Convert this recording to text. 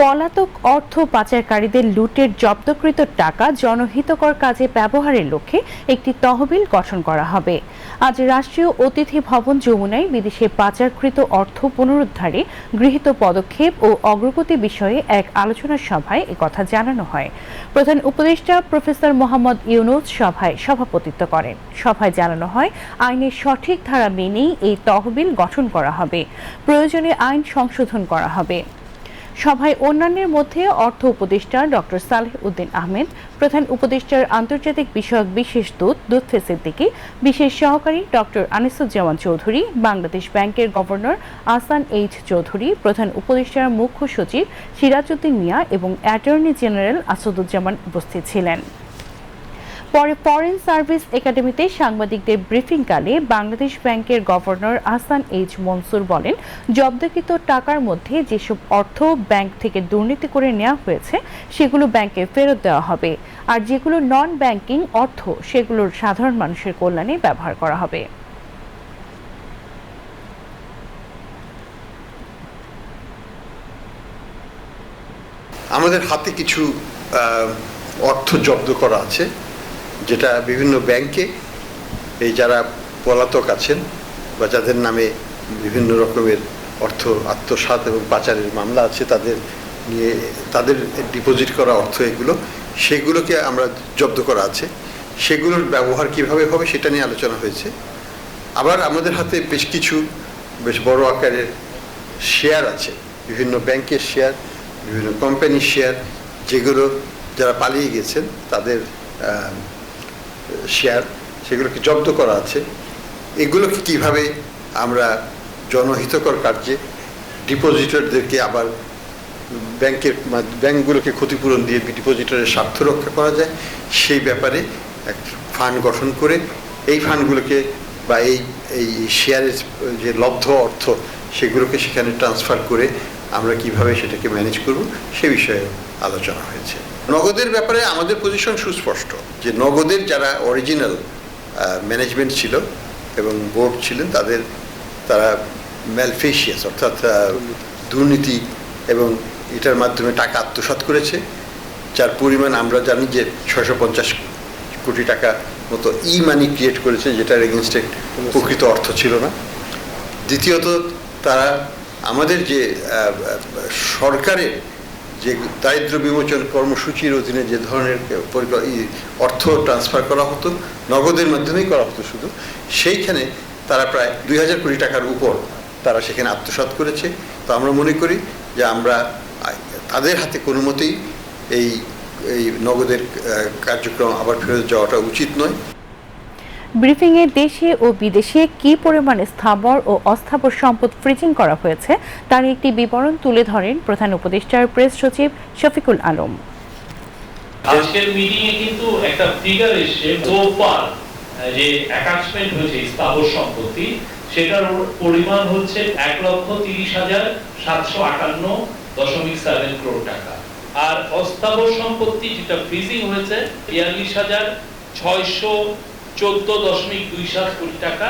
পলাতক অর্থ পাচারকারীদের লুটের জব্দকৃত টাকা জনহিতকর কাজে ব্যবহারের লক্ষ্যে একটি তহবিল গঠন করা হবে। আজ রাষ্ট্রীয় অতিথি ভবন যমুনায় বিদেশে পাচারকৃত অর্থ পুনরুদ্ধারে গৃহীত পদক্ষেপ ও অগ্রগতি বিষয়ে এক আলোচনা সভায় একথা জানানো হয়। প্রধান উপদেষ্টা প্রফেসর মোহাম্মদ ইউনুস সভায় সভাপতিত্ব করেন। সভায় জানানো হয়, আইনের সঠিক ধারা মেনেই এই তহবিল গঠন করা হবে। প্রয়োজনে আইন সংশোধন করা হবে। সভায় অন্যান্যের মধ্যে অর্থ উপদেষ্টা ডক্টর সালেহ উদ্দিন আহমেদ, প্রধান উপদেষ্টার আন্তর্জাতিক বিষয়ক বিশেষ দূত দুধফে সিদ্দিকি বিশেষ সহকারী ডক্টর আনিসুজ্জামান চৌধুরী, বাংলাদেশ ব্যাংকের গভর্নর আসান এইচ চৌধুরী, প্রধান উপদেষ্টার মুখ্য সচিব সিরাজউদ্দিন মিয়া এবং অ্যাটর্নি জেনারেল আসাদুজ্জামান উপস্থিত ছিলেন। পরে ফরেন সার্ভিস একাডেমিতে সাংবাদিকদের ব্রিফিংকালে বাংলাদেশ ব্যাংকের গভর্নর আহসান এইচ মনসুর বলেন, জব্দকৃত টাকার মধ্যে যেসব অর্থ ব্যাংক থেকে দুর্নীতি করে নেওয়া হয়েছে, সেগুলো ব্যাংকে ফেরত দেওয়া হবে। আর যেগুলো নন ব্যাংকিং অর্থ সেগুলোর সাধারণ মানুষের কল্যাণে ব্যবহার করা হবে। আমাদের হাতে কিছু অর্থ জব্দ করা আছে। যেটা বিভিন্ন ব্যাংকে এই যারা পলাতক আছেন বা যাদের নামে বিভিন্ন রকমের অর্থ, আত্মসাৎ এবং পাচারের মামলা আছে, তাদের নিয়ে, তাদের ডিপোজিট করা অর্থ এগুলো, সেগুলোকে আমরা জব্দ করা আছে। সেগুলোর ব্যবহার কীভাবে হবে সেটা নিয়ে আলোচনা হয়েছে। আবার আমাদের হাতে বেশ কিছু, বেশ বড় আকারের শেয়ার আছে। বিভিন্ন ব্যাংকের শেয়ার, বিভিন্ন কোম্পানির শেয়ার, যেগুলো যারা পালিয়ে গেছেন, তাদের শেয়ার সেগুলোকে জব্দ করা আছে। এগুলোকে কীভাবে আমরা জনহিতকর কার্যে ডিপোজিটরদেরকে আবার ব্যাংকের ব্যাংকগুলোকে ক্ষতিপূরণ দিয়ে ডিপোজিটরের স্বার্থ রক্ষা করা যায়, সেই ব্যাপারে এক ফান্ড গঠন করে এই ফান্ডগুলোকে বা এই এই শেয়ারের যে লব্ধ অর্থ, সেগুলোকে সেখানে ট্রান্সফার করে আমরা কীভাবে সেটাকে ম্যানেজ করব, সে বিষয়ে আলোচনা হয়েছে। নগদের ব্যাপারে আমাদের পজিশন সুস্পষ্ট, যে নগদের যারা অরিজিনাল ম্যানেজমেন্ট ছিল এবং বোর্ড ছিলেন, তাদের, তারা ম্যালফেশিয়াস অর্থাৎ দুর্নীতি এবং এটার মাধ্যমে টাকা আত্মসাৎ করেছে, যার পরিমাণ আমরা জানি যে ছয়শো পঞ্চাশ কোটি টাকা মতো ই মানি ক্রিয়েট করেছে, যেটার এগেনস্টে প্রকৃত অর্থ ছিল না। দ্বিতীয়ত, তারা আমাদের যে সরকারের যে দারিদ্র বিমোচন কর্মসূচির অধীনে যে ধরনের অর্থ ট্রান্সফার করা হতো, নগদের মাধ্যমেই করা হতো শুধু, সেইখানে তারা প্রায় দুই হাজার কোটি টাকার উপর তারা সেখানে আত্মসাৎ করেছে। তো আমরা মনে করি যে আমরা তাদের হাতে কোনো মতেই এই এই নগদের কার্যক্রম আবার ফেরত যাওয়াটা উচিত নয়। ব্রিফিংয়ে দেশে ও বিদেশে কি পরিমাণে স্থাবর ও অস্থাবর সম্পদ ফ্রিজিং করা হয়েছে, তার একটি বিবরণ তুলে ধরেন প্রধান উপদেষ্টার প্রেস সচিব শফিকুল আলম। আজকের মিটিং এ কিন্তু একটা ফিগার এসছে সোফার যে অ্যাটাচমেন্ট হয়েছে স্থাবর সম্পত্তি, সেটার পরিমাণ হচ্ছে এক লক্ষ তিরিশ হাজার সাতশো আটান্ন দশমিক সেভেন ক্রোড় টাকা। আর অস্থাবর সম্পত্তি যেটা ফ্রিজিং হয়েছে, বিয়াল্লিশ হাজার ছয়শো চোদ্দ দশমিক দুই সাত কোটি টাকা।